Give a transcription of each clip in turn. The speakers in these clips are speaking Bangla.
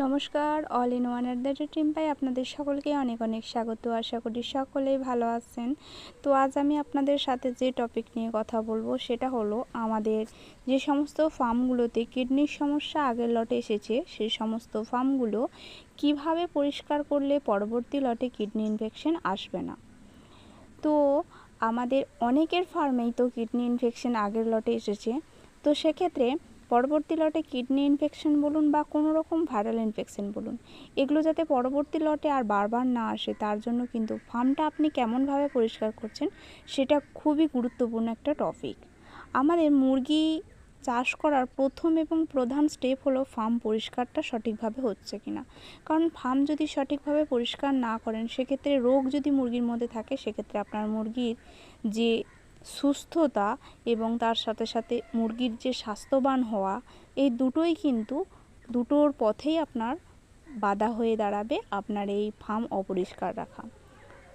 নমস্কার all in one at the team pi আপনাদের সকলকে অনেক অনেক স্বাগত। আশা করি সকলেই ভালো আছেন। তো আজ আমি আপনাদের সাথে যে টপিক নিয়ে কথা বলব, সেটা হলো আমাদের যে সমস্ত ফার্মগুলোতে কিডনির সমস্যা আগের লটে এসেছে, সেই সমস্ত ফার্মগুলো কীভাবে পরিষ্কার করলে পরবর্তী লটে কিডনি ইনফেকশন আসবে না? তো আমাদের অনেকের ফার্মেই তো কিডনি ইনফেকশন আগের লটে এসেছে। তো সেক্ষেত্রে পরবর্তী লটে কিডনি ইনফেকশন বলুন বা কোনো রকম ভাইরাল ইনফেকশন বলুন, এগুলো যাতে পরবর্তী লটে আর বারবার না আসে তার জন্য কিন্তু ফার্মটা আপনি কেমনভাবে পরিষ্কার করছেন সেটা খুবই গুরুত্বপূর্ণ একটা টপিক। আমাদের মুরগি চাষ করার প্রথম এবং প্রধান স্টেপ হলো ফার্ম পরিষ্কারটা সঠিকভাবে হচ্ছে কিনা। কারণ ফার্ম যদি সঠিকভাবে পরিষ্কার না করেন, সেক্ষেত্রে রোগ যদি মুরগির মধ্যে থাকে, সেক্ষেত্রে আপনার মুরগির যে সুস্থতা এবং তার সাথে সাথে মুরগির যে স্বাস্থ্যবান হওয়া, এই দুটোই কিন্তু দুটোর পথেই আপনার বাধা হয়ে দাঁড়াবে আপনার এই ফার্ম অপরিষ্কার রাখা।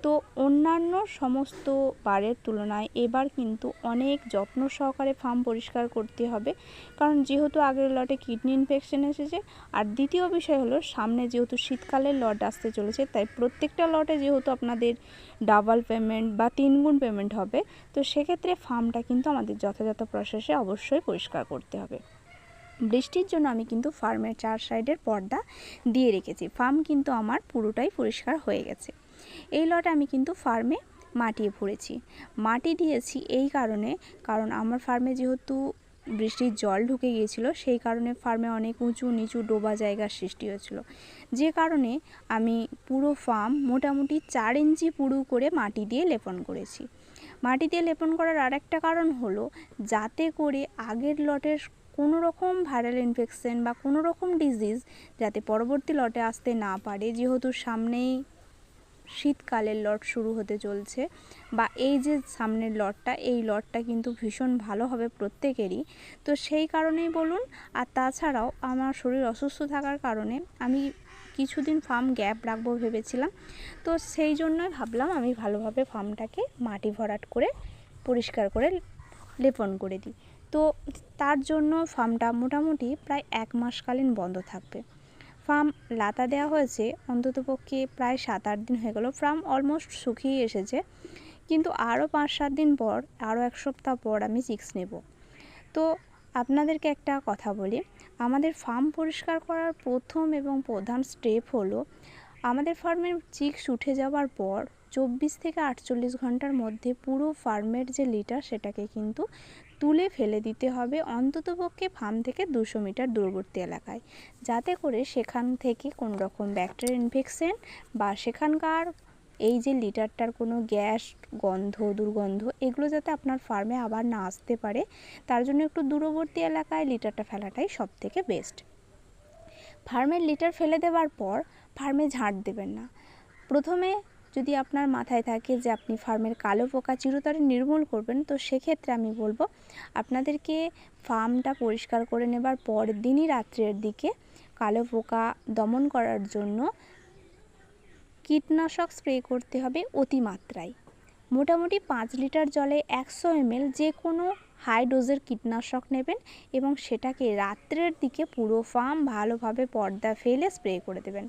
তো অন্যান্য সমস্ত বারের তুলনায় এবার কিন্তু অনেক যত্ন সহকারে ফার্ম পরিষ্কার করতে হবে। কারণ যেহেতু আগের লটে কিডনি ইনফেকশন এসেছে, আর দ্বিতীয় বিষয় হলো সামনে যেহেতু শীতকালের লট আসতে চলেছে, তাই প্রত্যেকটা লটে যেহেতু আপনাদের ডাবল পেমেন্ট বা তিনগুণ পেমেন্ট হবে, তো সেক্ষেত্রে ফার্মটা কিন্তু আমাদের যথাযথ প্রসেসে অবশ্যই পরিষ্কার করতে হবে। বৃষ্টির জন্য আমি কিন্তু ফার্মের চার সাইডের পর্দা দিয়ে রেখেছি। ফার্ম কিন্তু আমার পুরোটাই পরিষ্কার হয়ে গেছে। এই লটে আমি কিন্তু ফার্মে মাটিয়ে ভরেছি। মাটি দিয়েছি এই কারণে, কারণ আমার ফার্মে যেহেতু বৃষ্টির জল ঢুকে গিয়েছিল, সেই কারণে ফার্মে অনেক উঁচু নিচু ডোবা জায়গার সৃষ্টি হয়েছিল। যে কারণে আমি পুরো ফার্ম মোটামুটি চার ইঞ্চি পুরু করে মাটি দিয়ে লেপন করেছি। মাটি দিয়ে লেপন করার আরেকটা কারণ হলো, যাতে করে আগের লটের কোনো রকম ভাইরাল ইনফেকশন বা কোনো রকম ডিজিজ যাতে পরবর্তী লটে আসতে না পারে, যেহেতু সামনেই শীতকালের লট শুরু হতে চলছে বা এই যে সামনের লটটা, এই লটটা কিন্তু ভীষণ ভালো হবে প্রত্যেকেরই। তো সেই কারণেই বলুন, আর তাছাড়াও আমার শরীর অসুস্থ থাকার কারণে আমি কিছুদিন ফার্ম গ্যাপ রাখব ভেবেছিলাম। তো সেই জন্যই ভাবলাম আমি ভালোভাবে ফার্মটাকে মাটি ভরাট করে পরিষ্কার করে লেপন করে দিই। তো তার জন্য ফার্মটা মোটামুটি প্রায় এক মাসকালীন বন্ধ থাকবে। ফার্ম লাতা দেওয়া হয়েছে, অন্ততপক্ষে প্রায় সাত আট দিন হয়ে গেল। ফার্ম অলমোস্ট শুকিয়ে এসেছে, কিন্তু আরও পাঁচ সাত দিন পর, আরও এক সপ্তাহ পর আমি চিক্স নেব। তো আপনাদেরকে একটা কথা বলি, আমাদের ফার্ম পরিষ্কার করার প্রথম এবং প্রধান স্টেপ হলো, আমাদের ফার্মের চিক্স উঠে যাওয়ার পর চব্বিশ থেকে আটচল্লিশ ঘণ্টার মধ্যে পুরো ফার্মের যে লিটার, সেটাকে কিন্তু তুলে ফেলে দিতে হবে অন্ততপক্ষে ফার্ম থেকে দুশো মিটার দূরবর্তী এলাকায়। যাতে করে সেখান থেকে কোনো রকম ব্যাকটেরিয়া ইনফেকশন বা সেখানকার এই যে লিটারটার কোনো গ্যাস গন্ধ, দুর্গন্ধ, এগুলো যাতে আপনার ফার্মে আবার না আসতে পারে, তার জন্য একটু দূরবর্তী এলাকায় লিটারটা ফেলাটাই সব থেকে বেস্ট। ফার্মের লিটার ফেলে দেওয়ার পর ফার্মে ঝাঁট দেবেন না। প্রথমে যদি আপনার মাথায় থাকে যে আপনি ফার্মের কালো পোকা চিরতরে নির্মূল করবেন, তো সেক্ষেত্রে আমি বলব আপনাদেরকে ফার্মটা পরিষ্কার করে নেবার পরের দিনই রাত্রের দিকে কালো পোকা দমন করার জন্য কীটনাশক স্প্রে করতে হবে অতিমাত্রায়। মোটামুটি পাঁচ লিটার জলে একশো এমএল যে কোনো হাই ডোজের কীটনাশক নেবেন এবং সেটাকে রাত্রের দিকে পুরো ফার্ম ভালোভাবে পর্দা ফেলে স্প্রে করে দেবেন।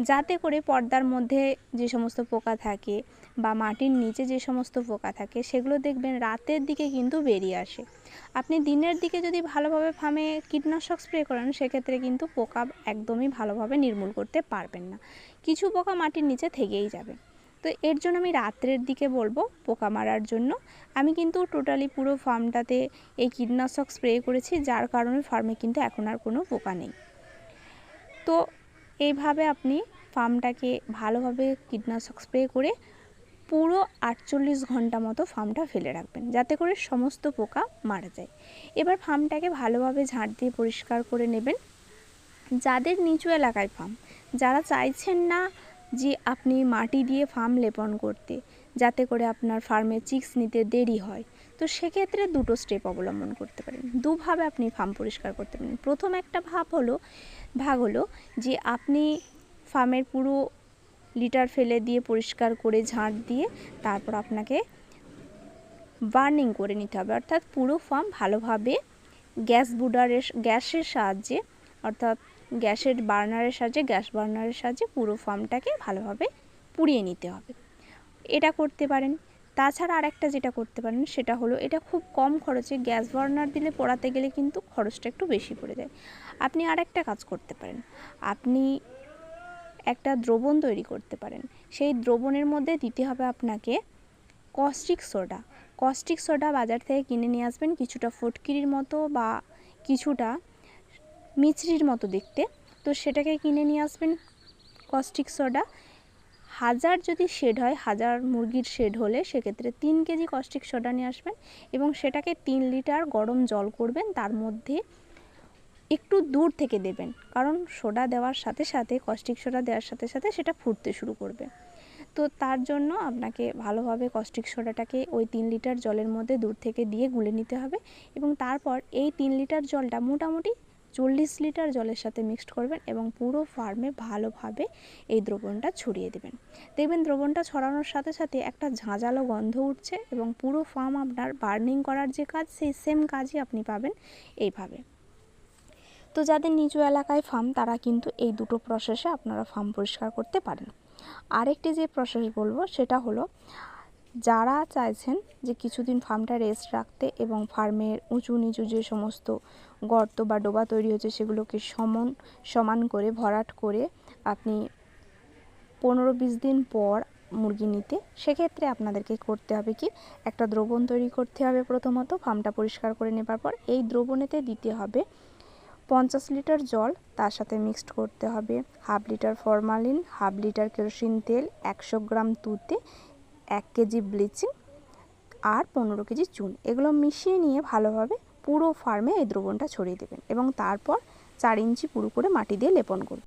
যাতে করে পর্দার মধ্যে যে সমস্ত পোকা থাকে বা মাটির নিচে যে সমস্ত পোকা থাকে সেগুলো দেখবেন রাতের দিকে কিন্তু বেরিয়ে আসে। আপনি দিনের দিকে যদি ভালোভাবে ফার্মে কীটনাশক স্প্রে করেন সেক্ষেত্রে কিন্তু পোকা একদমই ভালোভাবে নির্মূল করতে পারবেন না। কিছু পোকা মাটির নিচে থেকেই যাবে। তো এর জন্য আমি রাত্রের দিকে বলব পোকা মারার জন্য। আমি কিন্তু টোটালি পুরো ফার্মটাতে এই কীটনাশক স্প্রে করেছি, যার কারণে ফার্মে কিন্তু এখন আর কোনো পোকা নেই। তো এইভাবে আপনি ফার্মটাকে ভালোভাবে কীটনাশক স্প্রে করে পুরো আটচল্লিশ ঘণ্টা মতো ফার্মটা ফেলে রাখবেন, যাতে করে সমস্ত পোকা মারা যায়। এবার ফার্মটাকে ভালোভাবে ঝাঁট দিয়ে পরিষ্কার করে নেবেন। যাদের নিচু এলাকায় ফার্ম যারা চাইছেন না যে আপনি মাটি দিয়ে ফার্ম লেপন করতে, যাতে করে আপনার ফার্মে চিক্স নিতে দেরি হয়। তো সেক্ষেত্রে দুটো স্টেপ অবলম্বন করতে পারেন। দুভাবে আপনি ফার্ম পরিষ্কার করতে পারেন। প্রথম একটা ভাব হলো, ভাগ হলো যে আপনি ফার্মের পুরো লিটার ফেলে দিয়ে পরিষ্কার করে ঝাঁট দিয়ে তারপর আপনাকে বার্নিং করে নিতে হবে। অর্থাৎ পুরো ফার্ম ভালোভাবে গ্যাস বুডারের, গ্যাসের সাহায্যে, অর্থাৎ গ্যাসের বার্নারের সাহায্যে, গ্যাস বার্নারের সাহায্যে পুরো ফার্মটাকে ভালোভাবে পুড়িয়ে নিতে হবে। এটা করতে পারেন। তাছাড়া আরেকটা যেটা করতে পারেন, সেটা হলো এটা খুব কম খরচে গ্যাস বার্নার দিলে পোড়াতে গেলে কিন্তু খরচটা একটু বেশি পড়ে যায়। আপনি আরেকটা কাজ করতে পারেন। আপনি একটা দ্রবণ তৈরি করতে পারেন। সেই দ্রবণের মধ্যে দিতে হবে আপনাকে কস্টিক সোডা। কস্টিক সোডা বাজার থেকে কিনে নিয়ে আসবেন। কিছুটা ফটকিরির মতো বা কিছুটা মিছরির মতো দেখতে। তো সেটাকে কিনে নিয়ে আসবেন কস্টিক সোডা হাজার যদি শেড হয়, হাজার মুরগির শেড হলে সেক্ষেত্রে তিন কেজি কস্টিক সোডা নিয়ে আসবেন এবং সেটাকে তিন লিটার গরম জল করবেন, তার মধ্যে একটু দূর থেকে দেবেন। কারণ সোডা দেওয়ার সাথে সাথে কস্টিক সোডা দেওয়ার সাথে সাথে সেটা ফুটতে শুরু করবে। তো তার জন্য আপনাকে ভালোভাবে কস্টিক সোডাটাকে ওই তিন লিটার জলের মধ্যে দূর থেকে দিয়ে গুলে নিতে হবে এবং তারপর এই তিন লিটার জলটা মোটামুটি চল্লিশ লিটার জলের সাথে মিক্সড করবেন এবং পুরো ফার্মে ভালোভাবে এই দ্রবণটা ছড়িয়ে দেবেন। দেখবেন দ্রবণটা ছড়ানোর সাথে সাথে একটা ঝাঁঝালো গন্ধ উঠছে এবং পুরো ফার্ম আপনার বার্নিং করার যে কাজ, সেই সেম কাজই আপনি পাবেন এইভাবে। তো যাদের নিচু এলাকায় ফার্ম তারা কিন্তু এই দুটো প্রসেসে আপনারা ফার্ম পরিষ্কার করতে পারেন। আরেকটি যে প্রসেস বলব, সেটা হলো যারা চাইছেন যে কিছুদিন ফার্মটা রেস্ট রাখতে এবং ফার্মের উঁচু নিচু যে সমস্ত গর্ত বা ডোবা তৈরি হচ্ছে সেগুলোকে সমান সমান করে, ভরাট করে আপনি পনেরো বিশ দিন পর মুরগি নিতে, সেক্ষেত্রে আপনাদেরকে করতে হবে কি? একটা দ্রবণ তৈরি করতে হবে প্রথমত, ফার্মটা পরিষ্কার করে নেবার পর। এই দ্রবণেতে দিতে হবে পঞ্চাশ লিটার জল, তার সাথে মিক্সড করতে হবে। Half litre formalin, half litre kerosene তেল, একশো গ্রাম তুতে এক কেজি ব্লিচিং আর পনেরো কেজি চুন। এগুলো মিশিয়ে নিয়ে ভালোভাবে পুরো ফার্মে এই দ্রবণটা ছড়িয়ে দেবেন এবং তারপর চার ইঞ্চি পুরো করে মাটি দিয়ে লেপন করবেন।